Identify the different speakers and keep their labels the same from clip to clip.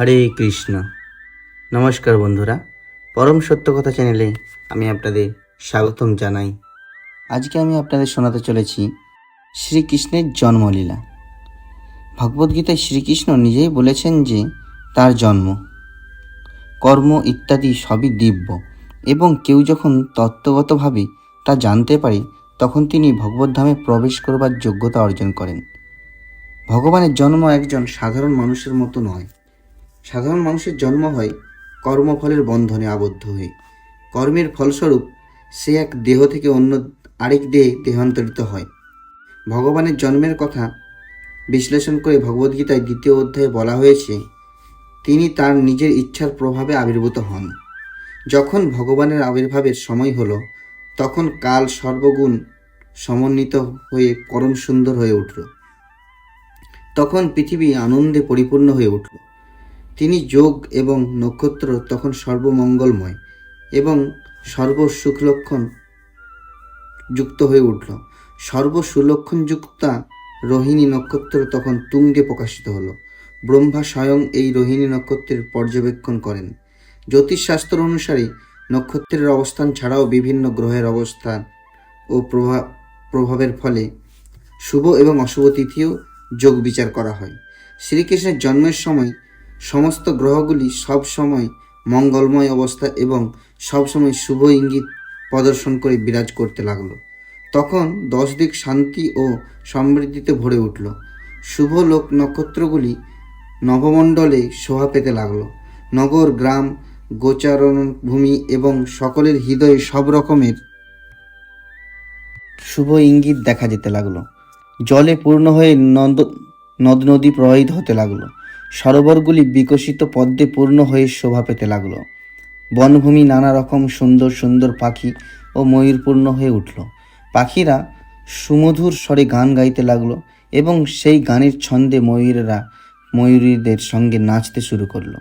Speaker 1: হরে কৃষ্ণ। নমস্কার বন্ধুরা, পরম সত্য কথা চ্যানেলে আমি আপনাদের স্বাগতম জানাই। আজকে আমি আপনাদের শোনাতে চলেছি শ্রীকৃষ্ণের জন্মলীলা। ভগবদ্গীতায় শ্রীকৃষ্ণ নিজেই বলেছেন যে, তার জন্ম। কর্ম ইত্যাদি সবই দিব্য এবং কেউ যখন তত্ত্বগতভাবে তা জানতে পারে, তখন তিনি ভগবদ্ধামে প্রবেশ করবার যোগ্যতা অর্জন করেন। ভগবানের জন্ম একজন সাধারণ মানুষের মতো নয়। সাধারণ মানুষের জন্ম হয় কর্মফলের বন্ধনে আবদ্ধ হয়ে। কর্মের ফলস্বরূপ সে এক দেহ থেকে অন্য আরেক দেহে দেহান্তরিত হয়। ভগবানের জন্মের কথা বিশ্লেষণ করে ভগবদ্গীতায় দ্বিতীয় অধ্যায়ে বলা হয়েছে, তিনি তার নিজের ইচ্ছার প্রভাবে আবির্ভূত হন। যখন ভগবানের আবির্ভাবের সময় হলো, তখন কাল সর্বগুণ সমন্বিত হয়ে পরম সুন্দর হয়ে উঠল। তখন পৃথিবী আনন্দে পরিপূর্ণ হয়ে উঠল। তিনি যোগ এবং নক্ষত্র তখন সর্বমঙ্গলময় এবং সর্বসুখলক্ষণ যুক্ত হয়ে উঠল। সর্বসুলক্ষণ যুক্তা রোহিণী নক্ষত্র তখন তুঙ্গে প্রকাশিত হলো। ব্রহ্মা স্বয়ং এই রোহিণী নক্ষত্রের পর্যবেক্ষণ করেন। জ্যোতিষশাস্ত্র অনুসারে নক্ষত্রের অবস্থান ছাড়াও বিভিন্ন গ্রহের অবস্থান ও প্রভাব প্রভাবের ফলে শুভ এবং অশুভ তিথিও যোগ বিচার করা হয়। শ্রীকৃষ্ণের জন্মের সময় সমস্ত গ্রহগুলি সব সময় মঙ্গলময় অবস্থা এবং সবসময় শুভ ইঙ্গিত প্রদর্শন করে বিরাজ করতে লাগল। তখন দশ দিক শান্তি ও সমৃদ্ধিতে ভরে উঠল। শুভ লোক নক্ষত্রগুলি নবমণ্ডলে শোভা পেতে লাগল। নগর, গ্রাম গোচারণ ভূমি এবং সকলের হৃদয়ে সব রকমের শুভ ইঙ্গিত দেখা যেতে লাগল। জলে পূর্ণ হয়ে নদ নদ নদী প্রবাহিত হতে লাগল। সরোবরগুলি বিকশিত পদ্মে পূর্ণ হয়ে শোভা পেতে লাগল। বনভূমি নানা রকম সুন্দর সুন্দর পাখি ও ময়ূরপূর্ণ হয়ে উঠল। পাখিরা সুমধুর স্বরে গান গাইতে লাগল এবং সেই গানের ছন্দে ময়ূরেরা ময়ূরীদের সঙ্গে নাচতে শুরু করল।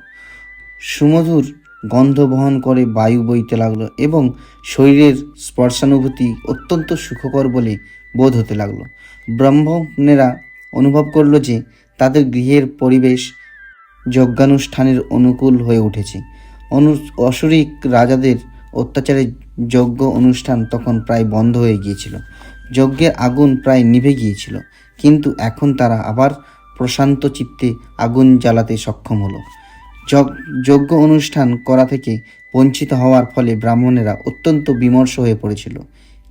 Speaker 1: সুমধুর গন্ধ বহন করে বায়ু বইতে লাগল এবং শরীরের স্পর্শানুভূতি অত্যন্ত সুখকর বলে বোধ হতে লাগল। ব্রাহ্মণেরা অনুভব করল যে তাদের গৃহের পরিবেশ যজ্ঞানুষ্ঠানের অনুকূল হয়ে উঠেছে। অনু অসুরিক রাজাদের অত্যাচারে যজ্ঞ অনুষ্ঠান তখন প্রায় বন্ধ হয়ে গিয়েছিল। যজ্ঞের আগুন প্রায় নিভে গিয়েছিল। কিন্তু এখন তারা আবার প্রশান্ত চিত্তে আগুন জ্বালাতে সক্ষম হলো। যজ্ঞ- অনুষ্ঠান করা থেকে বঞ্চিত হওয়ার ফলে ব্রাহ্মণেরা অত্যন্ত বিমর্ষ হয়ে পড়েছিল।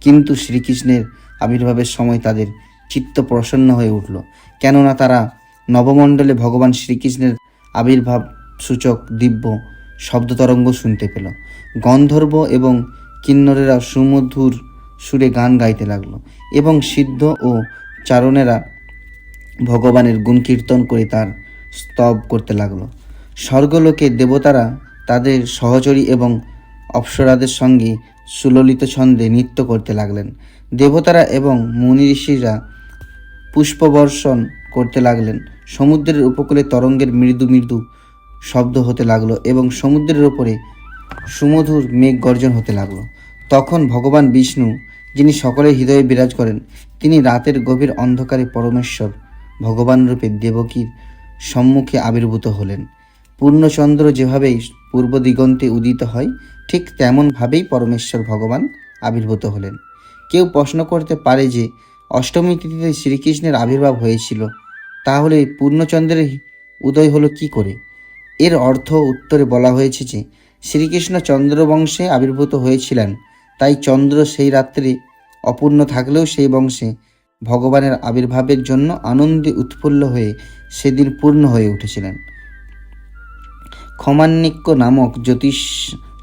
Speaker 1: কিন্তু শ্রীকৃষ্ণের আবির্ভাবের সময় তাদের চিত্ত প্রসন্ন হয়ে উঠল। কেননা তারা নবমণ্ডলে ভগবান শ্রীকৃষ্ণের আবির্ভাব সূচক দিব্য শব্দতরঙ্গ শুনতে পেল। গন্ধর্ব এবং কিন্নরেরা সুমধুর সুরে গান গাইতে লাগল এবং সিদ্ধ ও চারণেরা ভগবানের গুণ কীর্তন করে তার স্তব করতে লাগল। স্বর্গলোকে দেবতারা তাদের সহচরী এবং অপ্সরাদের সঙ্গে সুললিত ছন্দে নৃত্য করতে লাগলেন। দেবতারা এবং মুনি ঋষিরা পুষ্পবর্ষণ করতে লাগলেন। সমুদ্রের উপকূলে তরঙ্গের মৃদু মৃদু শব্দ হতে লাগল এবং সমুদ্রের ওপরে সুমধুর মেঘ গর্জন হতে লাগল। তখন ভগবান বিষ্ণু, যিনি সকলের হৃদয়ে বিরাজ করেন, তিনি রাতের গভীর অন্ধকারে পরমেশ্বর, ভগবান রূপে দেবকীর সম্মুখে আবির্ভূত হলেন। পূর্ণচন্দ্র যেভাবে পূর্ব দিগন্তে উদিত হয়, ঠিক তেমনভাবেই পরমেশ্বর ভগবান আবির্ভূত হলেন। কেউ প্রশ্ন করতে পারে যে অষ্টমী তিথিতে শ্রীকৃষ্ণের আবির্ভাব হয়েছিল। তাহলে পূর্ণচন্দ্রের উদয় হলো কি করে? এর অর্থ উত্তরে বলা হয়েছে যে, শ্রীকৃষ্ণ চন্দ্রবংশে আবির্ভূত হয়েছিলেন, তাই চন্দ্র সেই রাত্রে অপূর্ণ থাকলেও সেই বংশে ভগবানের আবির্ভাবের জন্য আনন্দে উৎফুল্ল হয়ে সেদিন পূর্ণ হয়ে উঠেছিলেন। ক্ষমান্নিক্য নামক জ্যোতিষ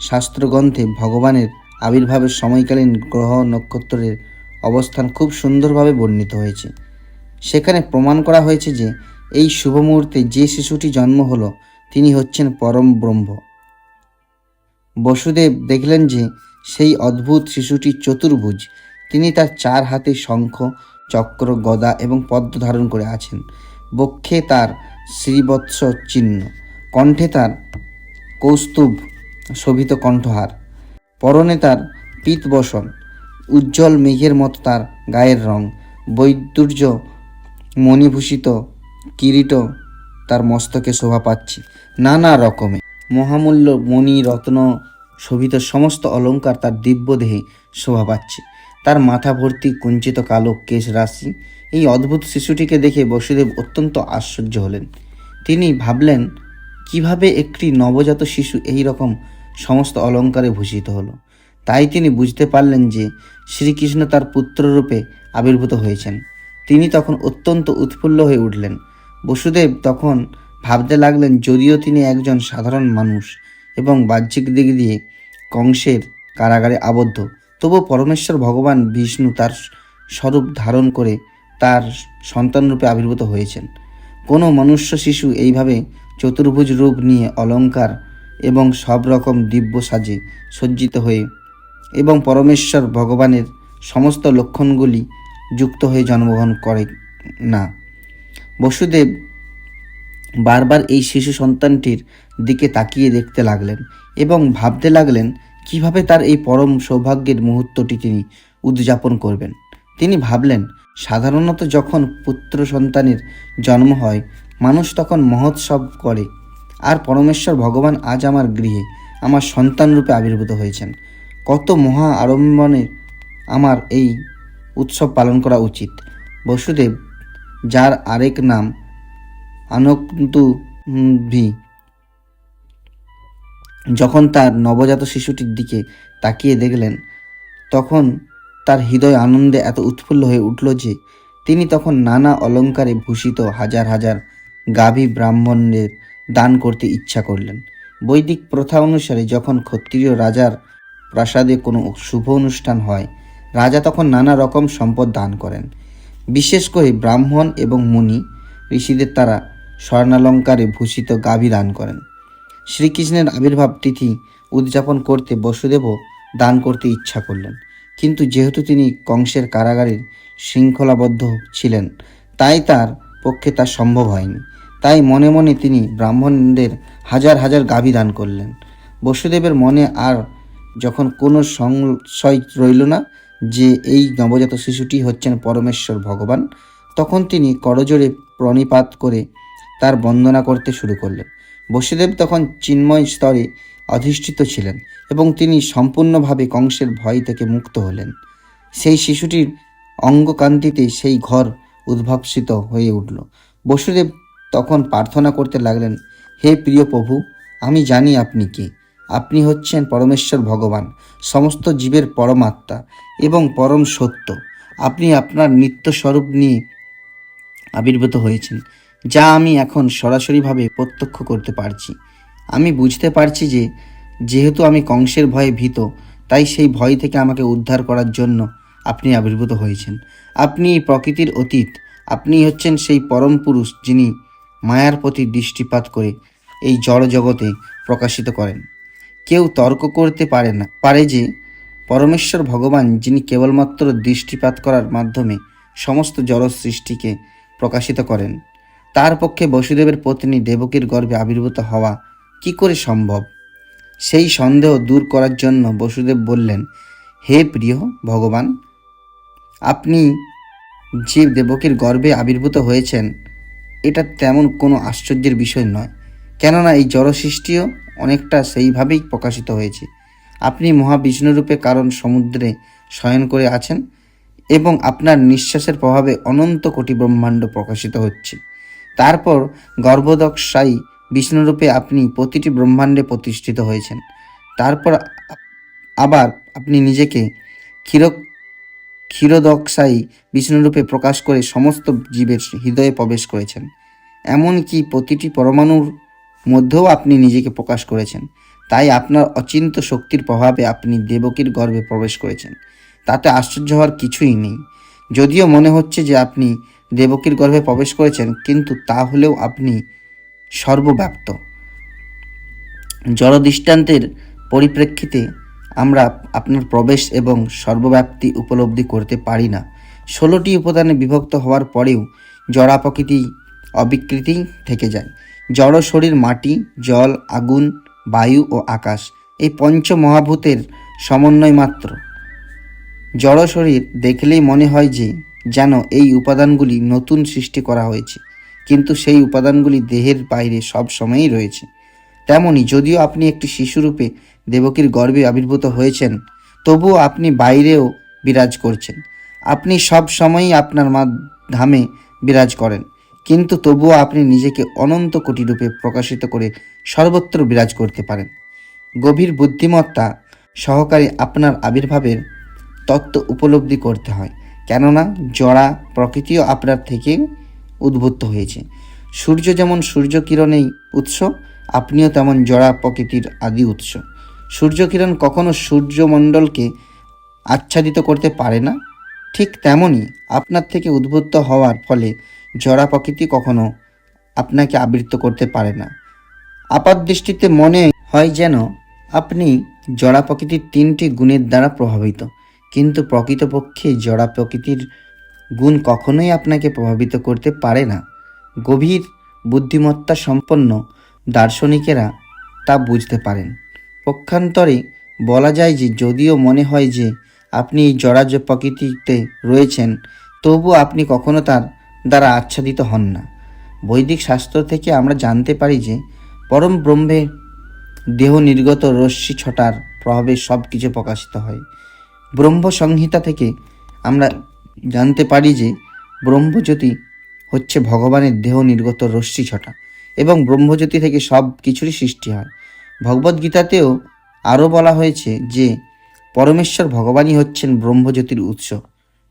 Speaker 1: শাস্ত্রগ্রন্থে ভগবানের আবির্ভাবের সময়কালীন গ্রহ নক্ষত্রের অবস্থান খুব সুন্দরভাবে বর্ণিত হয়েছে। সেখানে প্রমাণ করা হয়েছে যে, এই শুভ মুহূর্তে যে শিশুটি জন্ম হলো, তিনি হচ্ছেন পরম ব্রহ্ম। বসুদেব দেখলেন যে, সেই অদ্ভুত শিশুটি চতুর্ভুজ। তিনি তার চার হাতে শঙ্খ, চক্র, গদা এবং পদ্ম ধারণ করে আছেন। বক্ষে তার শ্রীবৎস চিহ্ন, কণ্ঠে তার কৌস্তুভ শোভিত কণ্ঠহার, পরনে তার পীতবসন উজ্জ্বল মেঘের মতো তার গায়ের রং। বৈদুর্য মণিভূষিত কিরীট তার মস্তকে শোভা পাচ্ছে। নানা রকমে। মহামূল্য মণি, রত্ন শোভিত সমস্ত অলংকার তার দিব্য দেহে শোভা পাচ্ছে। তার মাথা ভর্তি কুঞ্চিত কালো কেশ রাশি। এই অদ্ভুত শিশুটিকে দেখে বসুদেব অত্যন্ত আশ্চর্য হলেন। তিনি ভাবলেন, কীভাবে একটি নবজাত শিশু এই রকম সমস্ত অলঙ্কারে ভূষিত হলো? তাই তিনি বুঝতে পারলেন যে শ্রীকৃষ্ণ তার পুত্ররূপে আবির্ভূত হয়েছেন। তিনি তখন অত্যন্ত উৎফুল্ল হয়ে উঠলেন। বসুদেব তখন ভাবতে লাগলেন, যদিও তিনি একজন সাধারণ মানুষ এবং বাহ্যিক দিক দিয়ে কংসের কারাগারে আবদ্ধ তবু পরমেশ্বর ভগবান বিষ্ণু তার স্বরূপ ধারণ করে তার সন্তানরূপে আবির্ভূত হয়েছেন। কোনো মনুষ্য শিশু এইভাবে চতুর্ভুজ রূপ নিয়ে অলংকার এবং সব রকম দিব্য সাজে সজ্জিত হয়ে এবং পরমেশ্বর ভগবানের সমস্ত লক্ষণগুলি যুক্ত হয়ে জন্মগ্রহণ করে না। বসুদেব বারবার এই শিশু সন্তানটির দিকে তাকিয়ে দেখতে লাগলেন এবং ভাবতে লাগলেন, কীভাবে তার এই পরম সৌভাগ্যের মুহূর্তটি তিনি উদযাপন করবেন? তিনি ভাবলেন, সাধারণত যখন পুত্র সন্তানের জন্ম হয়, মানুষ তখন মহোৎসব করে, আর পরমেশ্বর ভগবান আজ আমার গৃহে, আমার সন্তান রূপে আবির্ভূত হয়েছেন। কত মহা আড়ম্বনের আমার এই উৎসব পালন করা উচিত। বসুদেব, যার আরেক নাম আনন্তু ভি যখন তার নবজাত শিশুটির দিকে তাকিয়ে দেখলেন, তখন তার হৃদয় আনন্দে এত উৎফুল্ল হয়ে উঠল যে তিনি তখন নানা অলঙ্কারে ভূষিত হাজার হাজার গাভী ব্রাহ্মণের দান করতে ইচ্ছা করলেন। বৈদিক প্রথা অনুসারে যখন ক্ষত্রিয় রাজার প্রাসাদে কোনো শুভ অনুষ্ঠান হয়, রাজা তখন নানা রকম সম্পদ দান করেন। বিশেষ করে ব্রাহ্মণ এবং মুনি, ঋষিদের তারা স্বর্ণালঙ্কারে ভূষিত গাভী দান করেন। শ্রীকৃষ্ণের আবির্ভাব তিথি উদযাপন করতে বসুদেবও দান করতে ইচ্ছা করলেন। কিন্তু যেহেতু তিনি কংসের কারাগারে শৃঙ্খলাবদ্ধ ছিলেন, তাই তার পক্ষে তা সম্ভব হয়নি। তাই মনে মনে তিনি ব্রাহ্মণদের হাজার হাজার গাভী দান করলেন। বসুদেবের মনে আর যখন কোনো সংশয় রইল না যে এই নবজাত শিশুটি হচ্ছেন পরমেশ্বর ভগবান, তখন তিনি করজোরে প্রণিপাত করে তার বন্দনা করতে শুরু করলেন। বসুদেব তখন চিন্ময় স্তরে অধিষ্ঠিত ছিলেন এবং তিনি সম্পূর্ণভাবে কংসের ভয় থেকে মুক্ত হলেন। সেই শিশুটির অঙ্গকান্তিতে সেই ঘর উদ্ভাবসিত হয়ে উঠল। বসুদেব তখন প্রার্থনা করতে লাগলেন, হে প্রিয় প্রভু, আমি জানি আপনি কে। আপনি হচ্ছেন পরমেশ্বর ভগবান, সমস্ত জীবের পরমাত্মা এবং পরম সত্য। আপনি আপনার নিত্য স্বরূপ নিয়ে আবির্ভূত হয়েছেন, যা আমি এখন সরাসরিভাবে প্রত্যক্ষ করতে পারছি। আমি বুঝতে পারছি যে, যেহেতু আমি কংসের ভয়ে ভীত, তাই সেই ভয় থেকে আমাকে উদ্ধার করার জন্য আপনি আবির্ভূত হয়েছেন। আপনি প্রকৃতির অতীত, আপনি হচ্ছেন সেই পরম পুরুষ যিনি মায়ার প্রতি দৃষ্টিপাত করে এই জড় জগতে প্রকাশিত করেন। কেউ তর্ক করতে পারে না। পারে যে পরমেশ্বর ভগবান, যিনি কেবলমাত্র দৃষ্টিপাত করার মাধ্যমে সমস্ত জড় সৃষ্টিকে প্রকাশিত করেন, তার পক্ষে বসুদেবের পত্নী দেবকীর গর্ভে আবির্ভূত হওয়া কি করে সম্ভব? সেই সন্দেহ দূর করার জন্য বসুদেব বললেন, হে প্রিয় ভগবান, আপনি যে দেবকীর গর্ভে আবির্ভূত হয়েছেন, এটা তেমন কোনো আশ্চর্যের বিষয় নয়। কেননা এই জড় সৃষ্টিও অনেকটা সেইভাবেই প্রকাশিত হয়েছে। আপনি মহাবিষ্ণুরূপে কারণ সমুদ্রে শয়ন করে আছেন এবং আপনার নিঃশ্বাসের প্রভাবে অনন্ত কোটি ব্রহ্মাণ্ড প্রকাশিত হচ্ছে। তারপর গর্ভদক্ষায়ী বিষ্ণুরূপে আপনি প্রতিটি ব্রহ্মাণ্ডে প্রতিষ্ঠিত হয়েছেন। তারপর আবার আপনি নিজেকে ক্ষীর ক্ষীরদক্ষায়ী বিষ্ণুরূপে প্রকাশ করে সমস্ত জীবের হৃদয়ে প্রবেশ করেছেন। এমনকি প্রতিটি পরমাণুর মধ্যেও আপনি নিজেকে প্রকাশ করেছেন। তাই আপনার অচিন্ত শক্তির প্রভাবে আপনি দেবকীর গর্ভে প্রবেশ করেছেন। তাতে আশ্চর্য হওয়ার কিছুই নেই। যদিও মনে হচ্ছে যে আপনি দেবকীর গর্ভে প্রবেশ করেছেন, কিন্তু তা হলেও আপনি সর্বব্যাপ্ত। জড় দৃষ্টান্তের পরিপ্রেক্ষিতে আমরা আপনার প্রবেশ এবং সর্বব্যাপ্তি উপলব্ধি করতে পারি না। ষোলোটি উপাদানে বিভক্ত হওয়ার পরেও জড়া প্রকৃতি অবিকৃতি থেকে যায়। জড় শরীর মাটি, জল, আগুন, বায়ু ও আকাশ, এই পঞ্চ মহাভূতের সমন্বয় মাত্র। জড় শরীর দেখলেই মনে হয় যে, যেন এই উপাদানগুলি নতুন সৃষ্টি করা হয়েছে, কিন্তু সেই উপাদানগুলি দেহের বাইরে সব সময়ই রয়েছে। তেমনি যদিও আপনি একটি শিশুরূপে দেবকীর গর্ভে আবির্ভূত হয়েছেন, তবুও আপনি বাইরেও বিরাজ করছেন। আপনি সব সময়ই আপনার মাধ্যমে বিরাজ করেন। কিন্তু তবুও আপনি নিজেকে অনন্ত কোটি রূপে প্রকাশিত করে সর্বত্র বিরাজ করতে পারেন। গভীর বুদ্ধিমত্তা সহকারে আপনার আবির্ভাবের তত্ত্ব উপলব্ধি করতে হয়, কেননা জড়া প্রকৃতিও আপনার থেকে উদ্ভূত হয়েছে। সূর্য যেমন সূর্য কিরণেই উৎস, আপনিও তেমন জড়া প্রকৃতির আদি উৎস। সূর্যকিরণ কখনো সূর্যমণ্ডলকে আচ্ছাদিত করতে পারে না, ঠিক তেমনই আপনার থেকে উদ্বুদ্ধ হওয়ার ফলে জড়া প্রকৃতি কখনো আপনাকে আবৃত করতে পারে না। আপাত দৃষ্টিতে মনে হয় যেন আপনি জড়া প্রকৃতির তিনটি গুণের দ্বারা প্রভাবিত। কিন্তু প্রকৃতপক্ষে জড়া প্রকৃতির গুণ কখনোই আপনাকে প্রভাবিত করতে পারে না। গভীর বুদ্ধিমত্তা সম্পন্ন দার্শনিকেরা তা বুঝতে পারেন। পক্ষান্তরে বলা যায় যে, যদিও মনে হয় যে আপনি জড়াজ প্রকৃতিতে রয়েছেন, তবু আপনি কখনো তার দ্বারা আচ্ছাদিত হন না। বৈদিক শাস্ত্র থেকে আমরা জানতে পারি যে পরম ব্রহ্মে দেহ নির্গত রশ্মি ছটার প্রভাবে সব কিছু প্রকাশিত হয়। ব্রহ্ম সংহিতা থেকে আমরা জানতে পারি যে ব্রহ্মজ্যোতি হচ্ছে ভগবানের দেহ নির্গত রশ্মি ছটা এবং ব্রহ্মজ্যোতি থেকে সব কিছুরই সৃষ্টি হয়। ভগবদ্গীতাতেও আরও বলা হয়েছে যে পরমেশ্বর ভগবানই হচ্ছেন ব্রহ্মজ্যোতির উৎস।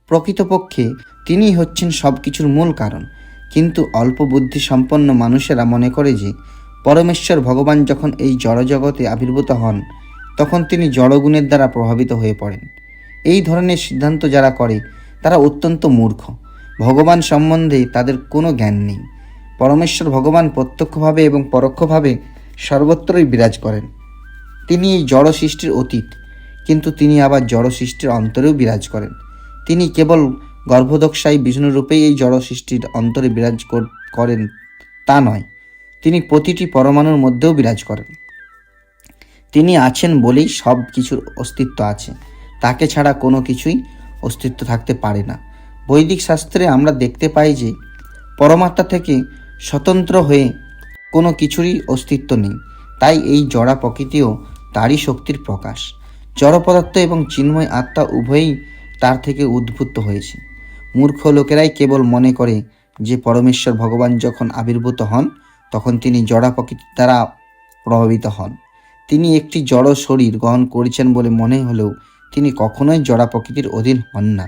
Speaker 1: প্রকৃতপক্ষে তিনিই হচ্ছেন সব কিছুর মূল কারণ। কিন্তু অল্প বুদ্ধি সম্পন্ন মানুষেরা মনে করে যে, পরমেশ্বর ভগবান যখন এই জড়জগতে আবির্ভূত হন, তখন তিনি জড়গুণের দ্বারা প্রভাবিত হয়ে পড়েন। এই ধরনের সিদ্ধান্ত যারা করে, তারা অত্যন্ত মূর্খ। ভগবান সম্বন্ধে তাদের কোনো জ্ঞান নেই। পরমেশ্বর ভগবান প্রত্যক্ষভাবে এবং পরোক্ষভাবে সর্বত্রই বিরাজ করেন। তিনি এই জড় সৃষ্টির অতীত, কিন্তু তিনি আবার জড় সৃষ্টির অন্তরেও বিরাজ করেন। তিনি কেবল গর্ভদক্ষায়ী বিষ্ণুরূপেই এই জড় সৃষ্টির অন্তরে বিরাজ করেন, তা নয়। তিনি প্রতিটি পরমাণুর মধ্যেও বিরাজ করেন। তিনি আছেন বলেই সব কিছুর অস্তিত্ব আছে। তাকে ছাড়া কোনো কিছুই অস্তিত্ব থাকতে পারে না। বৈদিক শাস্ত্রে আমরা দেখতে পাই যে, পরমাত্মা থেকে স্বতন্ত্র হয়ে কোনো কিছুরই অস্তিত্ব নেই। তাই এই জড়া প্রকৃতিও তারই শক্তির প্রকাশ। জড় পদার্থ এবং চিন্ময় আত্মা উভয়ই তার থেকে উদ্ভূত হয়েছে। মূর্খ লোকেরাই কেবল মনে করে যে পরমেশ্বর ভগবান যখন আবির্ভূত হন, তখন তিনি জড়া প্রকৃতির দ্বারা প্রভাবিত হন। তিনি একটি জড় শরীর গ্রহণ করেছেন বলে মনে হলেও তিনি কখনোই জড়া প্রকৃতির অধীন হন না।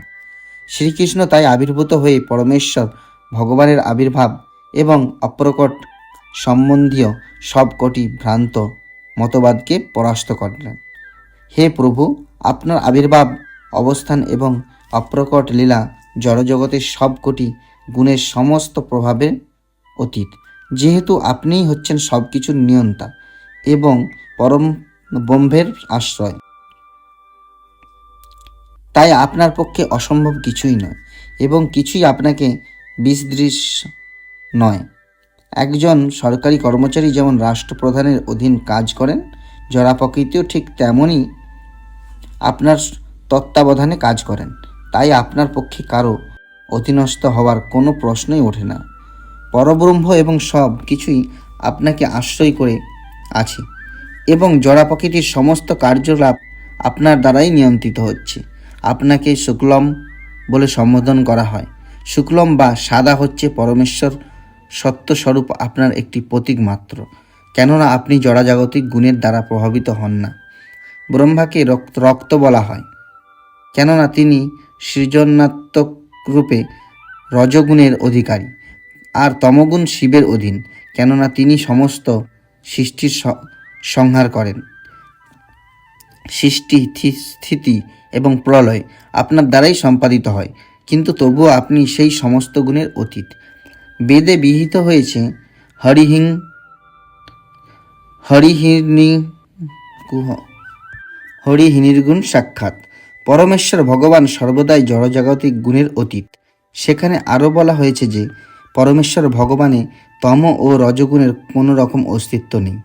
Speaker 1: শ্রীকৃষ্ণ তাই আবির্ভূত হয়ে পরমেশ্বর ভগবানের আবির্ভাব এবং অপ্রকট সম্বন্ধীয় সবকটি ভ্রান্ত মতবাদকে পরাস্ত করলেন। হে প্রভু, আপনার আবির্ভাব অবস্থান এবং অপ্রকট লীলা জড়জগতের সবকটি গুণের সমস্ত প্রভাবের অতীত। যেহেতু আপনিই হচ্ছেন সব কিছুর নিয়ন্তা এবং পরম ব্রহ্মের আশ্রয়। তাই আপনার পক্ষে অসম্ভব কিছুই নয় এবং কিছুই আপনাকে বিসদৃশ নয়। একজন সরকারি কর্মচারী যেমন রাষ্ট্রপ্রধানের অধীন কাজ করেন জরা প্রকৃতিও ঠিক তেমনই আপনার তত্ত্বাবধানে কাজ করেন। তাই আপনার পক্ষে কারও অধীনস্থ হওয়ার কোনো প্রশ্নই ওঠে না। পরব্রহ্ম এবং সব কিছুই আপনাকে আশ্রয় করে আছে এবং জড়া প্রকৃতির সমস্ত কার্যলাপ আপনার দ্বারাই নিয়ন্ত্রিত হচ্ছে। আপনাকে শুক্লম বলে সম্বোধন করা হয়। শুক্লম বা সাদা হচ্ছে পরমেশ্বর, সত্যস্বরূপ আপনার একটি প্রতীক মাত্র। কেননা আপনি জড়াজাগতিক গুণের দ্বারা প্রভাবিত হন না। ব্রহ্মাকে রক্ত রক্ত বলা হয়। কেননা তিনি সৃজনাত্মক রূপে রজগুণের অধিকারী আর তমগুণ শিবের অধীন, কেননা তিনি সমস্ত সৃষ্টির সংহার করেন। সৃষ্টি স্থিতি এবং প্রলয় আপনার দ্বারাই সম্পাদিত হয়, কিন্তু তবুও আপনি সেই সমস্ত গুণের অতীত। বেদে বিহিত হয়েছে, হরিহিং হরিহিনী কুহ হরিহিনীর্গুণ সাক্ষাৎ। পরমেশ্বর ভগবান সর্বদাই জড়জাগতিক গুণের অতীত। সেখানে আরও বলা হয়েছে যে, পরমেশ্বর ভগবানে তম ও রজগুণের কোনো রকম অস্তিত্ব নেই।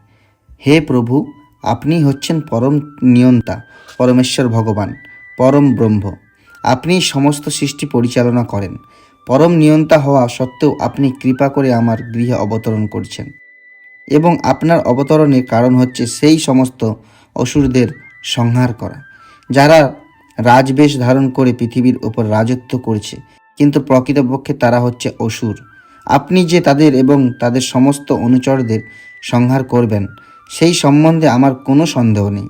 Speaker 1: হে প্রভু, আপনি হচ্ছেন পরম নিয়ন্তা, পরমেশ্বর ভগবান, পরম ব্রহ্ম। আপনি সমস্ত সৃষ্টি পরিচালনা করেন। পরম নিয়ন্তা হওয়া সত্ত্বেও আপনি কৃপা করে আমার গৃহে অবতরণ করছেন। এবং আপনার অবতরণের কারণ হচ্ছে সেই সমস্ত অসুরদের সংহার করা, যারা রাজবেশ ধারণ করে পৃথিবীর উপর রাজত্ব করছে। কিন্তু প্রকৃতপক্ষে তারা হচ্ছে অসুর। আপনি যে তাদের এবং তাদের সমস্ত অনুচরদের সংহার করবেন, সেই সম্বন্ধে আমার কোনো সন্দেহ নেই।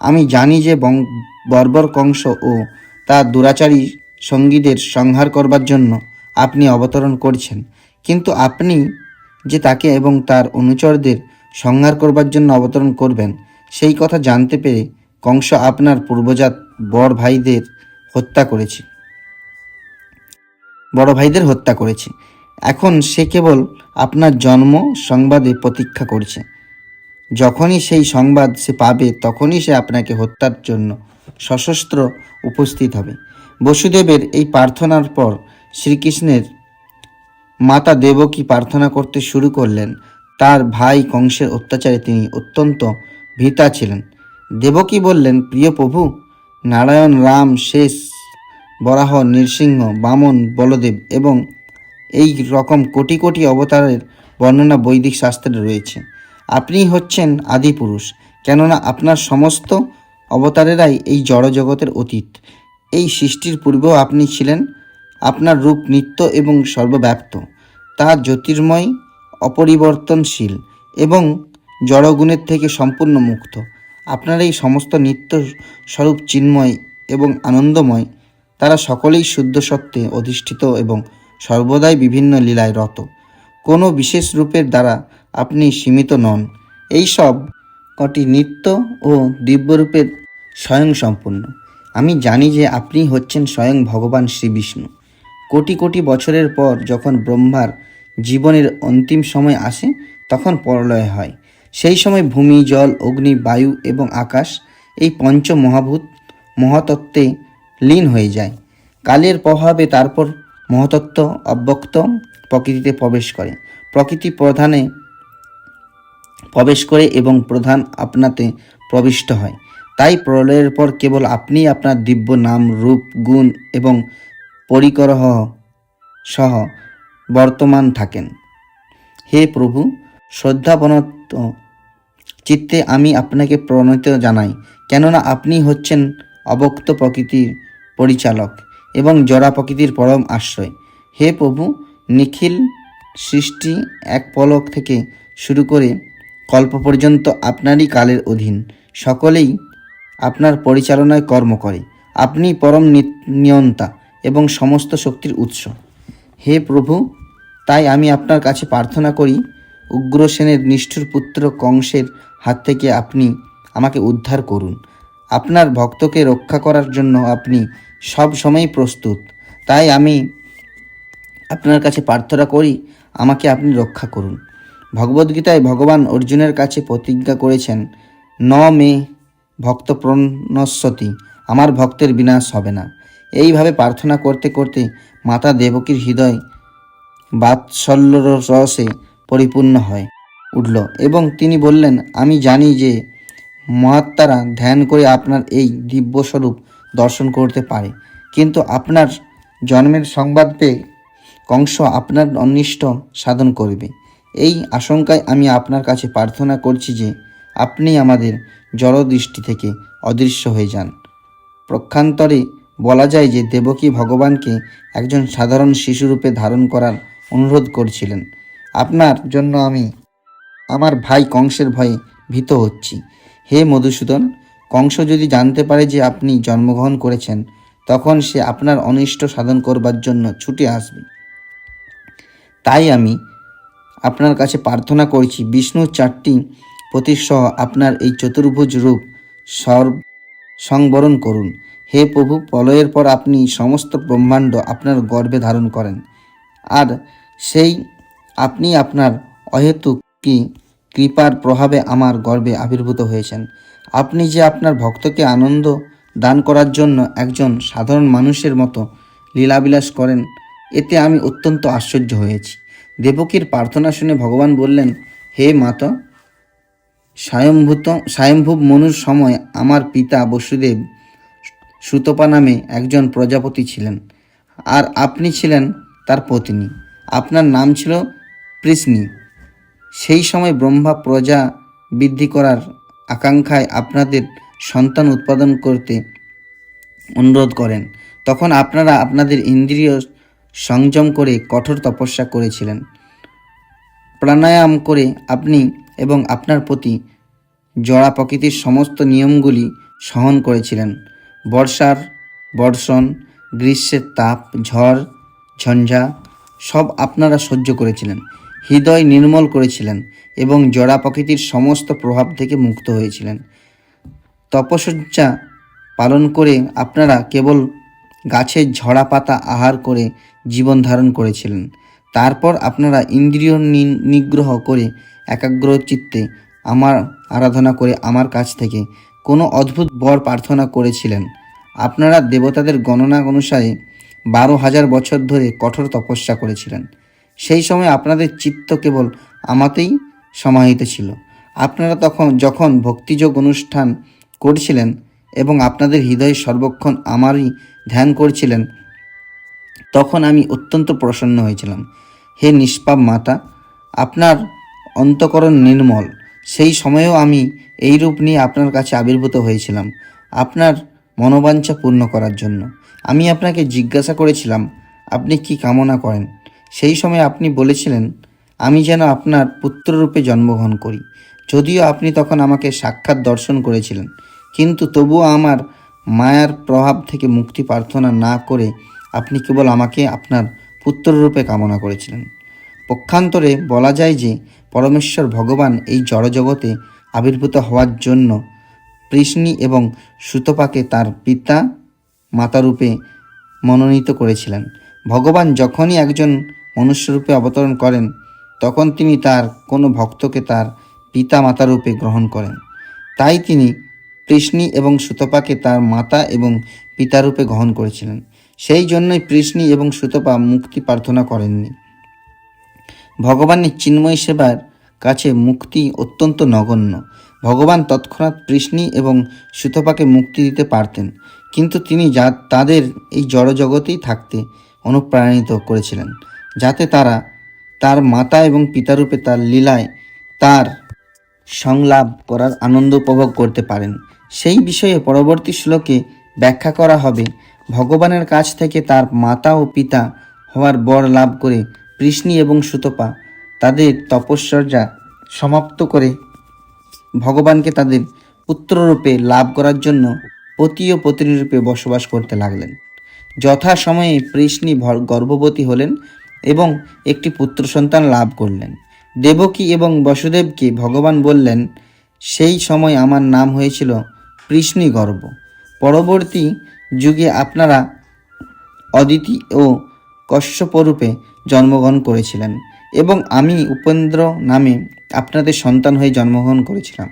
Speaker 1: আমি জানি যে বং- বর্বর কংস ও তার দুরাচারী সঙ্গীদের সংহার করবার জন্য আপনি অবতরণ করছেন। কিন্তু আপনি যে তাকে এবং তার অনুচরদের সংহার করবার জন্য অবতরণ করবেন, সেই কথা জানতে পেরে কংস আপনার পূর্বজাত বড় ভাইদের হত্যা করেছে। বড় ভাইদের হত্যা করেছে। এখন সে কেবল আপনার জন্ম সংবাদে প্রতীক্ষা করছে। যখনই সেই সংবাদ সে পাবে, তখনই সে আপনাকে হত্যার জন্য সশস্ত্র উপস্থিত হবে। বসুদেবের এই প্রার্থনার পর শ্রীকৃষ্ণের মাতা দেবকী প্রার্থনা করতে শুরু করলেন, তার ভাই কংসের অত্যাচারে তিনি অত্যন্ত ভীতা ছিলেন। দেবকী বললেন, প্রিয় প্রভু নারায়ণ, রাম, শেষ, বরাহ, নৃসিংহ, বামন, বলদেব এবং এই রকম কোটি কোটি অবতারের বর্ণনা বৈদিক শাস্ত্রে রয়েছে। আপনি হচ্ছেন আদিপুরুষ কেননা আপনার সমস্ত অবতারেরাই এই জড় জগতের অতীত। এই সৃষ্টির পূর্বেও আপনি ছিলেন, আপনার রূপ নিত্য এবং সর্বব্যাপ্ত। তা জ্যোতির্ময়, অপরিবর্তনশীল এবং জড়গুণের থেকে সম্পূর্ণ মুক্ত। আপনার এই সমস্ত নিত্য স্বরূপ চিন্ময় এবং আনন্দময়, তারা সকলেই শুদ্ধ সত্ত্বে অধিষ্ঠিত এবং সর্বদাই বিভিন্ন লীলায় রত। কোনো বিশেষ রূপের দ্বারা আপনি সীমিত নন। এই সব কটি নিত্য ও দিব্যরূপের স্বয়ং সম্পূর্ণ। আমি জানি যে আপনি হচ্ছেন স্বয়ং ভগবান শ্রী বিষ্ণু। কোটি কোটি বছরের পর যখন ব্রহ্মার জীবনের অন্তিম সময় আসে, তখন পরলয় হয়। সেই সময় ভূমি, জল, অগ্নি, বায়ু এবং আকাশ এই পঞ্চ মহাভূত মহাতত্ত্বে লীন হয়ে যায়। কালের প্রভাবে তারপর মহাতত্ত্ব অব্যক্ত প্রকৃতিতে প্রবেশ করে। প্রকৃতি প্রধানে প্রবেশ করে এবং প্রধান আপনাতে প্রবিষ্ট হয়। তাই প্রলয়ের পর কেবল আপনি আপনার দিব্য নাম, রূপ, গুণ এবং পরিকরহ সহ বর্তমান থাকেন। হে প্রভু, শ্রদ্ধাবনত চিত্তে আমি আপনাকে প্রণীত জানাই, কেননা আপনি হচ্ছেন অবক্ত প্রকৃতির পরিচালক এবং জরা প্রকৃতির পরম আশ্রয়। হে প্রভু, নিখিল সৃষ্টি এক পলক থেকে শুরু করে কল্প পর্যন্ত আপনারই কালের অধীন, সকলেই আপনার পরিচালনায় কর্ম করে। আপনি পরম নিয়ন্তা এবং সমস্ত শক্তির উৎস। হে প্রভু, তাই আমি আপনার কাছে প্রার্থনা করি, উগ্রসেনের নিষ্ঠুর পুত্র কংসের হাত থেকে আপনি আমাকে উদ্ধার করুন। আপনার ভক্তকে রক্ষা করার জন্য আপনি সব সময় প্রস্তুত। তাই আমি আপনার কাছে প্রার্থনা করি, আমাকে আপনি রক্ষা করুন। ভগবদ্গীতায় ভগবান অর্জুনের কাছে প্রতিজ্ঞা করেছেন ন মে ভক্ত প্রণস্বতী আমার ভক্তের বিনাশ হবে না। এইভাবে প্রার্থনা করতে করতে মাতা দেবকীর হৃদয় বাৎসল্য রসে পরিপূর্ণ হয়। উঠল এবং তিনি বললেন, আমি জানি যে মহাত্মারা ধ্যান করে আপনার এই দিব্যস্বরূপ দর্শন করতে পারে। কিন্তু আপনার জন্মের সংবাদ পেয়ে কংস আপনার অনিষ্ট সাধন করবে। এই আশঙ্কায় আমি আপনার কাছে প্রার্থনা করছি যে আপনি আমাদের জড়দৃষ্টি থেকে অদৃশ্য হয়ে যান। প্রক্ষান্তরে বলা যায় যে দেবকী ভগবানকে একজন সাধারণ শিশুরূপে ধারণ করার অনুরোধ করছিলেন। আপনার জন্য আমি আমার ভাই কংসের ভয়ে ভীত হচ্ছি। হে মধুসূদন, কংস যদি জানতে পারে যে আপনি জন্মগ্রহণ করেছেন, তখন সে আপনার অনিষ্ট সাধন করবার জন্য ছুটে আসবে। তাই আমি আপনার কাছে প্রার্থনা করছি বিষ্ণুর চারটি প্রতিসহ আপনার এই চতুর্ভুজ রূপ সর্ব সংবরণ করুন। হে প্রভু, প্রলয়ের পর আপনি সমস্ত ব্রহ্মাণ্ড আপনার গর্ভে ধারণ করেন। আর সেই আপনি আপনার অহেতুক কি কৃপার প্রভাবে আমার গর্বে আবির্ভূত হয়েছেন। আপনি যে আপনার ভক্তকে আনন্দ দান করার জন্য একজন সাধারণ মানুষের মতো লীলাবিলাস করেন, এতে আমি অত্যন্ত আশ্চর্য হয়েছি। দেবকীর প্রার্থনা শুনে ভগবান বললেন, হে মাতা স্বয়ংভূত স্বয়ংভূব মনুর সময় আমার পিতা বসুদেব সুতপা নামে একজন প্রজাপতি ছিলেন, আর আপনি ছিলেন তার পত্নী। আপনার নাম ছিল পৃষ্ণি সেই সময় ব্রহ্মা প্রজা বৃদ্ধি করার আকাঙ্ক্ষায় আপনাদের সন্তান উৎপাদন করতে অনুরোধ করেন। তখন আপনারা আপনাদের ইন্দ্রিয় সংযম করে কঠোর তপস্যা করেছিলেন। প্রাণায়াম করে আপনি এবং আপনার প্রতি জড়া প্রকৃতির সমস্ত নিয়মগুলি সহন করেছিলেন। বর্ষার বর্ষণ, গ্রীষ্মের তাপ, ঝড়, ঝঞ্ঝা সব আপনারা সহ্য করেছিলেন। হৃদয় নির্মল করেছিলেন এবং জড়া প্রকৃতির সমস্ত প্রভাব থেকে মুক্ত হয়েছিলেন। তপসজ্জা পালন করে আপনারা কেবল গাছের ঝরা পাতা আহার করে জীবন ধারণ করেছিলেন। তারপর আপনারা ইন্দ্রিয় নিগ্রহ করে একাগ্র চিত্তে আমার আরাধনা করে আমার কাছ থেকে কোনো অদ্ভুত বর প্রার্থনা করেছিলেন। আপনারা দেবতাদের গণনা অনুসারে বারো হাজার বছর ধরে কঠোর তপস্যা করেছিলেন। সেই সময় আপনাদের চিত্ত কেবল আমাতেই সমাহিত ছিল। আপনারা তখন যখন ভক্তিযোগ অনুষ্ঠান করছিলেন এবং আপনাদের হৃদয় সর্বক্ষণ আমারই ধ্যান করছিলেন, তখন আমি অত্যন্ত প্রসন্ন হয়েছিলাম। হে নিষ্পাপ মাতা, আপনার অন্তকরণ নির্মল। সেই সময়েও আমি এই রূপ নিয়ে আপনার কাছে আবির্ভূত হয়েছিলাম, আপনার মনোবাঞ্ছা পূর্ণ করার জন্য। আমি আপনাকে জিজ্ঞাসা করেছিলাম, আপনি কি কামনা করেন? সেই সময় আপনি বলেছিলেন, আমি যেন আপনার পুত্ররূপে জন্মগ্রহণ করি। যদিও আপনি তখন আমাকে সাক্ষাৎ দর্শন করেছিলেন, কিন্তু তবুও আমার মায়ার প্রভাব থেকে মুক্তি প্রার্থনা না করে আপনি কেবল আমাকে আপনার পুত্ররূপে কামনা করেছিলেন। পক্ষান্তরে বলা যায় যে, পরমেশ্বর ভগবান এই জড়জগতে আবির্ভূত হওয়ার জন্য কৃষ্ণি এবং সুতপাকে তার পিতা মাতারূপে মনোনীত করেছিলেন। ভগবান যখনই একজন মনুষ্যরূপে অবতরণ করেন, তখন তিনি তার কোনো ভক্তকে তার পিতা মাতা রূপে গ্রহণ করেন। তাই তিনি কৃষ্ণী এবং সুতপাকে তার মাতা এবং পিতারূপে গ্রহণ করেছিলেন। সেই জন্যই কৃষ্ণী এবং সুতপা মুক্তি প্রার্থনা করেননি। ভগবানের চিন্ময় সেবার কাছে মুক্তি অত্যন্ত নগণ্য। ভগবান তৎক্ষণাৎ কৃষ্ণী এবং সুতপাকে মুক্তি দিতে পারতেন, কিন্তু তিনি যা তাদের এই জড়জগতেই থাকতে অনুপ্রাণিত করেছিলেন। যাতে তারা তার মাতা এবং পিতারূপে তার লীলায় তার সংলাপ করার আনন্দ উপভোগ করতে পারেন। সেই বিষয়ে পরবর্তী শ্লোকে ব্যাখ্যা করা হবে, ভগবানের কাছ থেকে তার মাতা ও পিতা হওয়ার বর লাভ করে কৃষ্ণী এবং সুতপা তাদের তপস্যর্যা সমাপ্ত করে ভগবানকে তাদের পুত্ররূপে লাভ করার জন্য পতি ও পত্নীরূপে বসবাস করতে লাগলেন। যথা সময়ে কৃষ্ণী গর্ভবতী হলেন এবং একটি পুত্র সন্তান লাভ করলেন। দেবকী এবং বসুদেবকে ভগবান বললেন, সেই সময় আমার নাম হয়েছিল কৃষ্ণী গর্ব পরবর্তী যুগে আপনারা অদিতি ও কশ্যপরূপে জন্মগ্রহণ করেছিলেন এবং আমি উপেন্দ্র নামে আপনাদের সন্তান হয়ে জন্মগ্রহণ করেছিলাম।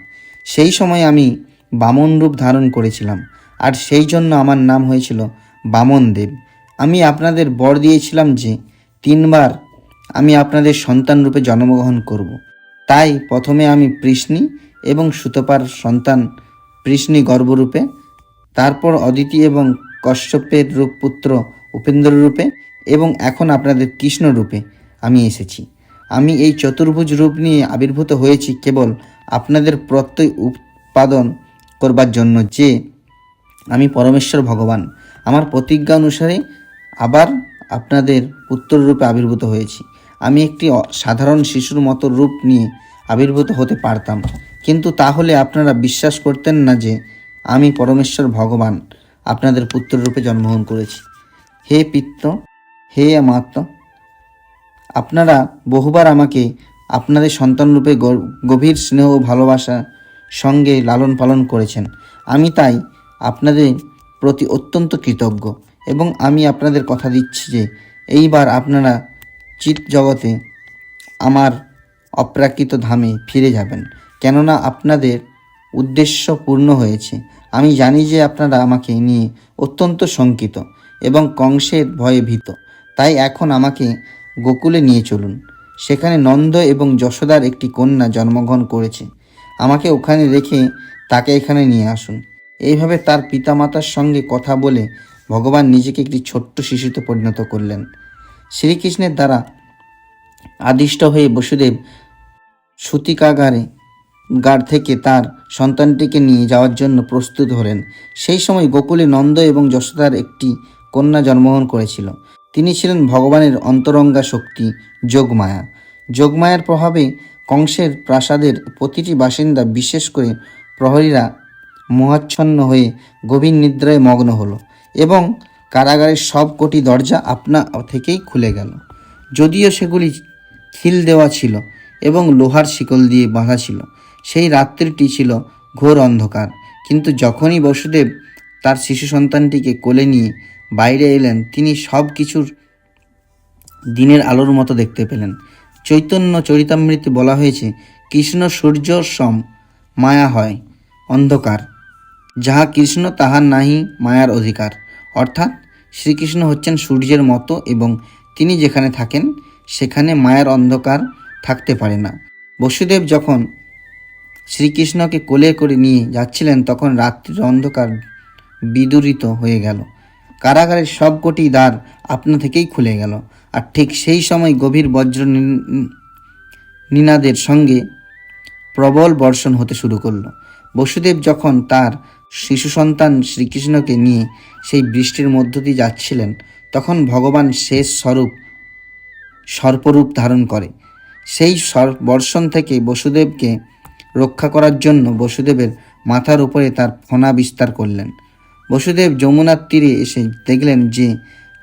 Speaker 1: সেই সময় আমি বামন রূপ ধারণ করেছিলাম আর সেই জন্য আমার নাম হয়েছিল বামন দেব আমি আপনাদের বর দিয়েছিলাম যে তিনবার আমি আপনাদের সন্তান রূপে জন্মগ্রহণ করব। তাই প্রথমে আমি পৃষ্ণি এবং সুতপার সন্তান কৃষ্ণী গর্ভরূপে, তারপর অদিতি এবং কশ্যপের রূপ পুত্র উপেন্দ্র রূপে এবং এখন আপনাদের কৃষ্ণ রূপে আমি এসেছি আমি এই চতুর্ভুজ রূপ নিয়ে আবির্ভূত হয়েছি কেবল আপনাদের প্রত্যয় উৎপাদন করবার জন্য যে আমি পরমেশ্বর ভগবান আমার প্রতিজ্ঞা অনুসারে আবার আপনাদের পুত্র রূপে আবির্ভূত হয়েছি। আমি একটি সাধারণ শিশুর মতো রূপ নিয়ে আবির্ভূত হতে পারতাম। কিন্তু তাহলে আপনারা বিশ্বাস করতেন না যে আমি পরমেশ্বর ভগবান, আপনাদের পুত্র রূপে জন্মগ্রহণ করেছি। হে পিত্ত, হে মাত্র আপনারা বহুবার আমাকে আপনাদের সন্তানরূপে গভীর স্নেহ ও ভালোবাসা সঙ্গে লালন পালন করেছেন। আমি তাই আপনাদের প্রতি অত্যন্ত কৃতজ্ঞ। এবং আমি আপনাদের কথা দিচ্ছি যে এইবার আপনারা চিৎ জগতে আমার অপ্রাকৃত ধামে ফিরে যাবেন। কেননা আপনাদের উদ্দেশ্য পূর্ণ হয়েছে। আমি জানি যে আপনারা আমাকে নিয়ে অত্যন্ত শঙ্কিত এবং কংসের ভয়ে ভীত। তাই এখন আমাকে গোকুলে নিয়ে চলুন। সেখানে নন্দ এবং যশোদার একটি কন্যা জন্মগ্রহণ করেছে। আমাকে ওখানে রেখে তাকে এখানে নিয়ে আসুন। এইভাবে তার পিতামাতার সঙ্গে কথা বলে ভগবান নিজেকে একটি ছোট্ট শিশুতে পরিণত করলেন। শ্রীকৃষ্ণের দ্বারা আদিষ্ট হয়ে বসুদেব সূতিকাগারে গাড় থেকে তার সন্তানটিকে নিয়ে যাওয়ার জন্য প্রস্তুত হলেন। সেই সময় গোকুলে নন্দ এবং যশোদার একটি কন্যা জন্মগ্রহণ করেছিল। তিনি ছিলেন ভগবানের অন্তরঙ্গা শক্তি যোগমায়া। যোগমায়ার প্রভাবে কংসের প্রাসাদের প্রতিটি বাসিন্দা বিশেষ করে প্রহরীরা মোহাচ্ছন্ন হয়ে গভীর নিদ্রায় মগ্ন হলো। এবং কারাগারের সব কোটি দরজা আপনা থেকেই খুলে গেল। যদিও সেগুলি খিল দেওয়া ছিল এবং লোহার শিকল দিয়ে বাঁধা ছিল, সেই রাত্রিটি ছিল ঘোর অন্ধকার। কিন্তু যখনই বসুদেব তার শিশু সন্তানটিকে কোলে নিয়ে বাইরে এলেন, তিনি সব কিছুর দিনের আলোর মতো দেখতে পেলেন। চৈতন্য চরিতামৃতে বলা হয়েছে, কৃষ্ণ সূর্য সম মায়া হয়, অন্ধকার। যাহা কৃষ্ণ তাহার নাহি, মায়ার অধিকার। অর্থাৎ শ্রীকৃষ্ণ হচ্ছেন সূর্যের মতো এবং তিনি যেখানে থাকেন, সেখানে মায়ার অন্ধকার থাকতে পারে না। বসুদেব যখন শ্রীকৃষ্ণকে কোলে করে নিয়ে যাচ্ছিলেন, তখন রাত্রির অন্ধকার বিদুরিত হয়ে গেল। কারাগারের সবকটি দ্বার আপনা থেকেই খুলে গেল। আর ঠিক সেই সময় গভীর বজ্র নিনাদের সঙ্গে প্রবল বর্ষণ হতে শুরু করল। বসুদেব যখন তার শিশু সন্তান শ্রীকৃষ্ণকে নিয়ে সেই বৃষ্টির মধ্য দিয়ে যাচ্ছিলেন, তখন ভগবান শেষ স্বরূপ, সর্পরূপ ধারণ করে। সেই বর্ষণ থেকে বসুদেবকে রক্ষা করার জন্য বসুদেবের মাথার উপরে তার ফণা বিস্তার করলেন। বসুদেব যমুনার তীরে এসে দেখলেন যে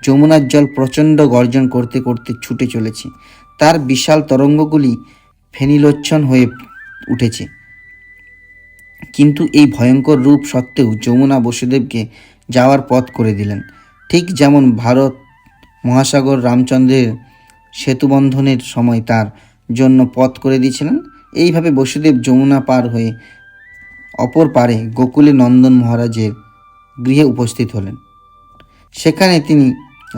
Speaker 1: যমুনার জল প্রচণ্ড গর্জন করতে করতে ছুটে চলেছে। তার বিশাল তরঙ্গগুলি ফেনিলোচ্ছন হয়ে উঠেছে। কিন্তু এই ভয়ঙ্কর রূপ সত্ত্বেও যমুনা বসুদেবকে যাওয়ার পথ করে দিলেন। ঠিক যেমন ভারত মহাসাগর রামচন্দ্রের সেতুবন্ধনের সময় তার জন্য পথ করে দিয়েছিলেন, এইভাবে বসুদেব যমুনা পার হয়ে অপর পারে গোকুলে নন্দন মহারাজের গৃহে উপস্থিত হলেন। সেখানে তিনি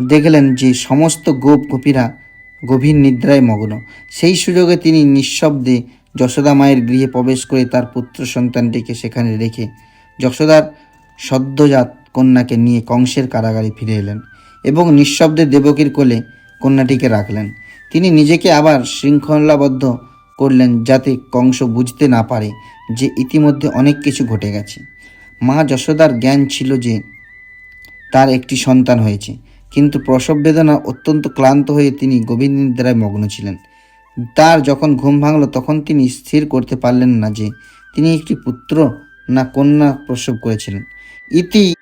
Speaker 1: দেখলেন যে সমস্ত গোপ গোপীরা গভীর নিদ্রায় মগ্ন। সেই সুযোগে তিনি নিঃশব্দে যশোদা মায়ের গৃহে প্রবেশ করে তার পুত্র সন্তানটিকে সেখানে রেখে যশোদার সদ্যজাত কন্যাকে নিয়ে কংসের কারাগারে ফিরে এলেন এবং নিঃশব্দে দেবকীর কোলে কন্যাটিকে রাখলেন। তিনি নিজেকে আবার শৃঙ্খলাবদ্ধ করলেন যাতে কংস বুঝতে না পারে যে ইতিমধ্যে অনেক কিছু ঘটে গেছে। মা যশোদার জ্ঞান ছিল যে তার একটি সন্তান হয়েছে, কিন্তু প্রসব বেদনা অত্যন্ত ক্লান্ত হয়ে তিনি গভীর নিদ্রায় মগ্ন ছিলেন। তার যখন ঘুম ভাঙল, তখন তিনি স্থির করতে পারলেন না যে তিনি একটি পুত্র না কন্যা প্রসব করেছিলেন। ইতি